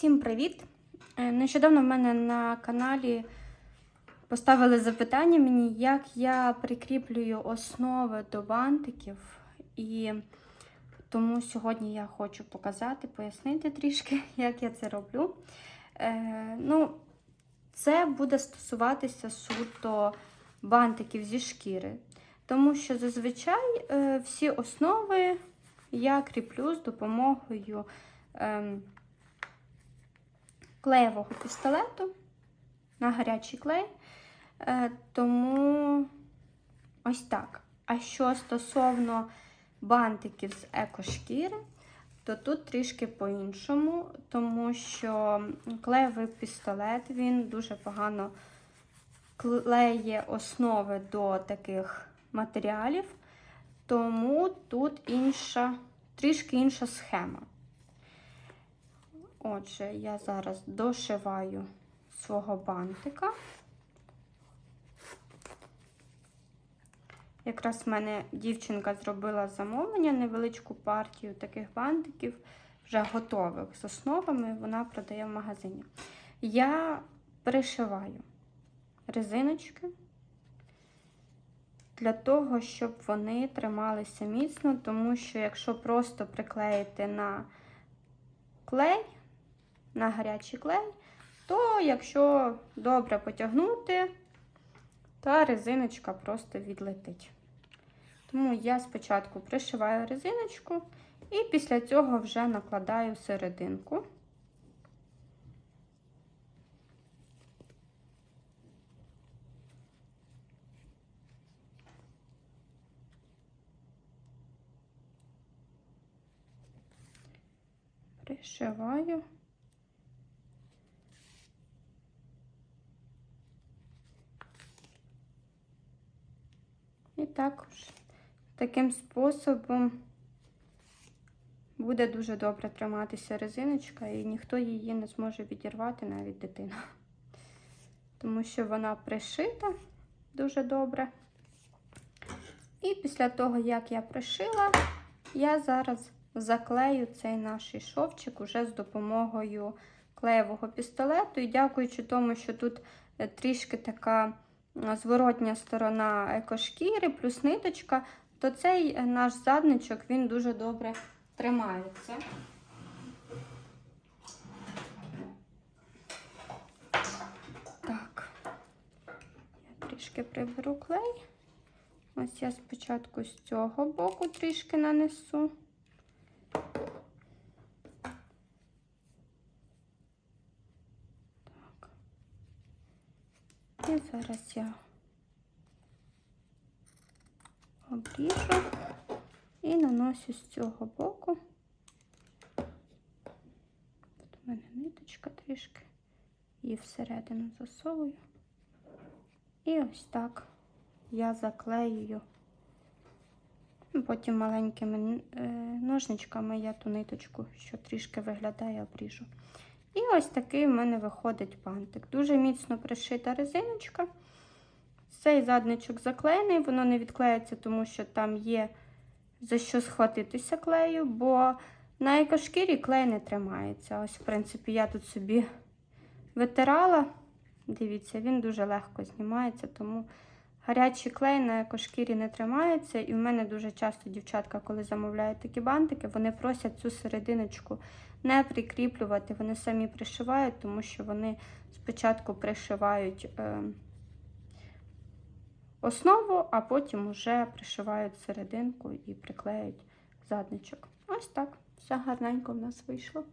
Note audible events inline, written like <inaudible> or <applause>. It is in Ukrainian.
Всім привіт! Е, Нещодавно в мене на каналі поставили запитання мені, як я прикріплюю основи до бантиків. І тому сьогодні я хочу показати, пояснити трішки, <laughs> як я це роблю. Е, ну, це буде стосуватися суто бантиків зі шкіри. Тому що зазвичай е, всі основи я кріплю з допомогою. Е, клеєвого пістолету на гарячий клей. Е, тому ось так. А що стосовно бантиків з екошкіри, то тут трішки по-іншому, тому що клеєвий пістолет він дуже погано клеє основи до таких матеріалів, тому тут інша, трішки інша схема. Отже, я зараз дошиваю свого бантика. Якраз в мене дівчинка зробила замовлення, невеличку партію таких бантиків, вже готових з основами, вона продає в магазині. Я пришиваю резиночки для того, щоб вони трималися міцно, тому що якщо просто приклеїти на клей, на гарячий клей, то якщо добре потягнути, то резиночка просто відлетить. Тому я спочатку пришиваю резиночку і після цього вже накладаю серединку. Пришиваю. І також таким способом буде дуже добре триматися резиночка, і ніхто її не зможе відірвати, навіть дитина. Тому що вона пришита дуже добре. І після того, як я пришила, я зараз заклею цей наш шовчик уже з допомогою клеєвого пістолету. І дякуючи тому, що тут трішки така зворотня сторона екошкіри, плюс ниточка, то цей наш задничок він дуже добре тримається. Так, я трішки приберу клей. Ось я спочатку з цього боку трішки нанесу. І зараз я обріжу і наносю з цього боку. Тут у мене ниточка трішки, її всередину засовую. І ось так я заклеюю. Потім маленькими е, ножничками я ту ниточку, що трішки виглядає, обріжу. І ось такий в мене виходить бантик. Дуже міцно пришита резиночка. Цей задничок заклеєний, воно не відклеїться, тому що там є за що схватитися клею, бо на екошкірі клей не тримається. Ось, в принципі, я тут собі витирала. Дивіться, він дуже легко знімається, тому гарячий клей на екошкірі не тримається. І в мене дуже часто дівчатка, коли замовляють такі бантики, вони просять цю серединочку не прикріплювати. Вони самі пришивають, тому що вони спочатку пришивають е, основу, а потім вже пришивають серединку і приклеюють задничок. Ось так. Все гарненько в нас вийшло.